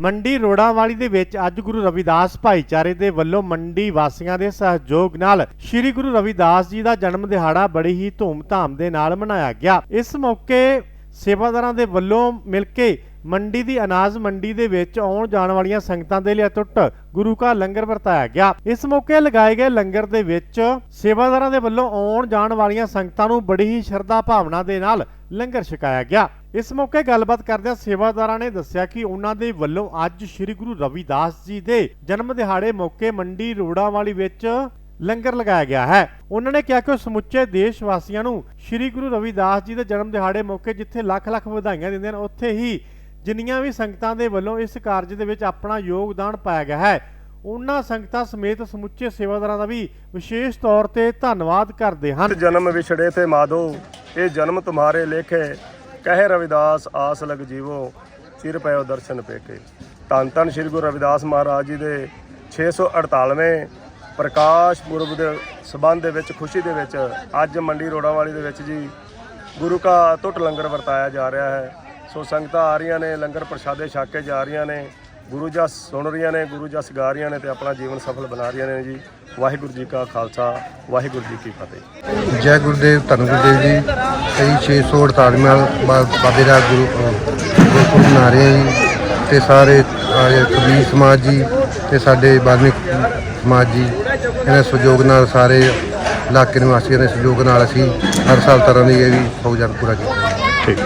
ਮੰਡੀ ਰੋੜਾਵਾਲੀ ਦੇ ਵਿੱਚ ਅੱਜ ਗੁਰੂ ਰਵਿਦਾਸ ਭਾਈਚਾਰੇ ਦੇ ਵੱਲੋਂ ਮੰਡੀ ਵਾਸੀਆਂ ਦੇ ਸਹਿਯੋਗ ਨਾਲ ਸ੍ਰੀ ਗੁਰੂ ਰਵਿਦਾਸ ਜੀ ਦਾ ਜਨਮ ਦਿਹਾੜਾ ਬੜੀ ਹੀ ਧੂਮ-ਧਾਮ ਦੇ ਨਾਲ ਮਨਾਇਆ ਗਿਆ। ਇਸ ਮੌਕੇ ਸੇਵਾਦਾਰਾਂ ਦੇ ਵੱਲੋਂ ਮਿਲ ਕੇ ਮੰਡੀ ਦੀ ਅਨਾਜ ਮੰਡੀ ਦੇ ਵਿੱਚ ਆਉਣ ਜਾਣ ਵਾਲੀਆਂ ਸੰਗਤਾਂ ਦੇ ਲਈ ਅਟੁੱਟ ਗੁਰੂ ਕਾ ਲੰਗਰ ਵਰਤਾਇਆ ਗਿਆ। ਇਸ ਮੌਕੇ ਲਗਾਏ ਗਏ ਲੰਗਰ ਦੇ ਵਿੱਚ ਸੇਵਾਦਾਰਾਂ ਦੇ ਵੱਲੋਂ ਆਉਣ ਜਾਣ ਵਾਲੀਆਂ ਸੰਗਤਾਂ ਨੂੰ ਬੜੀ ਹੀ ਸ਼ਰਧਾ ਭਾਵਨਾ ਦੇ ਨਾਲ ਲੰਗਰ ਛਕਾਇਆ ਗਿਆ। ਇਸ ਮੌਕੇ ਗੱਲਬਾਤ ਕਰਦਿਆਂ ਸੇਵਾਦਾਰਾਂ ਨੇ ਦੱਸਿਆ ਕਿ ਉਹਨਾਂ ਦੇ ਵੱਲੋਂ ਅੱਜ ਸ੍ਰੀ ਗੁਰੂ ਰਵਿਦਾਸ ਜੀ ਦੇ ਜਨਮ ਦਿਹਾੜੇ ਮੌਕੇ ਮੰਡੀ ਰੋੜਾਵਾਲੀ ਵਿੱਚ ਲੰਗਰ ਲਗਾਇਆ ਗਿਆ ਹੈ। ਉਹਨਾਂ ਨੇ ਕਿਹਾ ਕਿ ਸਮੁੱਚੇ ਦੇਸ਼ ਵਾਸੀਆਂ ਨੂੰ ਸ੍ਰੀ ਗੁਰੂ ਰਵਿਦਾਸ ਜੀ ਦੇ ਜਨਮ ਦਿਹਾੜੇ ਮੌਕੇ ਜਿੱਥੇ ਲੱਖ ਲੱਖ ਵਧਾਈਆਂ ਦਿੰਦੇ ਹਨ, ਉੱਥੇ ਹੀ ਜਿੰਨੀਆਂ ਵੀ ਸੰਗਤਾਂ ਦੇ ਵੱਲੋਂ ਇਸ ਕਾਰਜ ਦੇ ਵਿੱਚ ਆਪਣਾ ਯੋਗਦਾਨ ਪਾਇਆ ਗਿਆ ਹੈ, ਉਹਨਾਂ ਸੰਗਤਾਂ ਸਮੇਤ ਸਮੁੱਚੇ ਸੇਵਾਦਾਰਾਂ ਦਾ ਵੀ ਵਿਸ਼ੇਸ਼ ਤੌਰ ਤੇ ਧੰਨਵਾਦ ਕਰਦੇ ਹਨ। ਜਨਮ ਵਿਛੜੇ ਤੇ ਮਾਧੋ ਇਹ ਜਨਮ ਤੁਮਾਰੇ ਲੇਖੇ ਕਹੇ ਰਵਿਦਾਸ, ਆਸ ਲਗ ਜੀਵੋ, ਚਿਰ ਪਇਓ ਦਰਸ਼ਨ ਪੇਕੇ। ਧੰਨ ਧੰਨ ਸ੍ਰੀ ਗੁਰੂ ਰਵਿਦਾਸ ਮਹਾਰਾਜ ਜੀ ਦੇ 648ਵੇਂ ਪ੍ਰਕਾਸ਼ ਪੁਰਬ ਦੇ ਸਬੰਧ ਦੇ ਵਿੱਚ, ਖੁਸ਼ੀ ਦੇ ਵਿੱਚ, ਅੱਜ ਮੰਡੀ ਰੋੜਾ ਵਾਲੀ ਦੇ ਵਿੱਚ ਜੀ, ਗੁਰੂ ਕਾ ਟੁੱਟ ਲੰਗਰ ਵਰਤਾਇਆ ਜਾ ਰਿਹਾ ਹੈ। ਸੋ ਸੰਗਤਾਂ ਆ ਰਹੀਆਂ ਨੇ, ਲੰਗਰ ਪ੍ਰਸ਼ਾਦੇ ਛਕ ਕੇ ਜਾ ਰਹੀਆਂ ਨੇ, ਗੁਰੂ ਜਸ ਸੁਣ ਰਹੀਆਂ ਨੇ, ਗੁਰੂ ਜਸ ਗਾ ਰਹੀਆਂ ਨੇ ਤੇ ਆਪਣਾ ਜੀਵਨ ਸਫਲ ਬਣਾ ਰਹੀਆਂ ਨੇ ਜੀ। ਵਾਹਿਗੁਰੂ ਜੀ ਕਾ ਖਾਲਸਾ, ਵਾਹਿਗੁਰੂ ਜੀ ਕੀ ਫਤਿਹ। ਜੈ ਗੁਰਦੇਵ, ਧੰਨ ਗੁਰਦੇਵ ਜੀ। ਅਸੀਂ 648ਵਾਂ ਬਾ- ਬਾਬੇ ਦਾ ਗੁਰੂ, ਅਹ, ਗੁਰਪੁਰਬ ਮਨਾ ਰਹੇ ਹਾਂ ਜੀ। ਤੇ ਸਾਰੇ ਆਏ ਕਬੀਰ ਸਮਾਜ ਜੀ ਤੇ ਸਾਡੇ ਬਾਲਮਿਕ ਸਮਾਜ ਜੀ, ਇਹਨਾਂ ਸਹਿਯੋਗ ਨਾਲ ਸਾਰੇ ਇਲਾਕੇ ਨਿਵਾਸੀਆਂ ਦੇ ਸਹਿਯੋਗ ਨਾਲ ਅਸੀਂ ਹਰ ਸਾਲ ਤਰ੍ਹਾਂ ਦੀ ਇਹ ਵੀ ਫੌਜਾਂ ਪੂਰਾ ਕੀਤਾ। ਠੀਕ।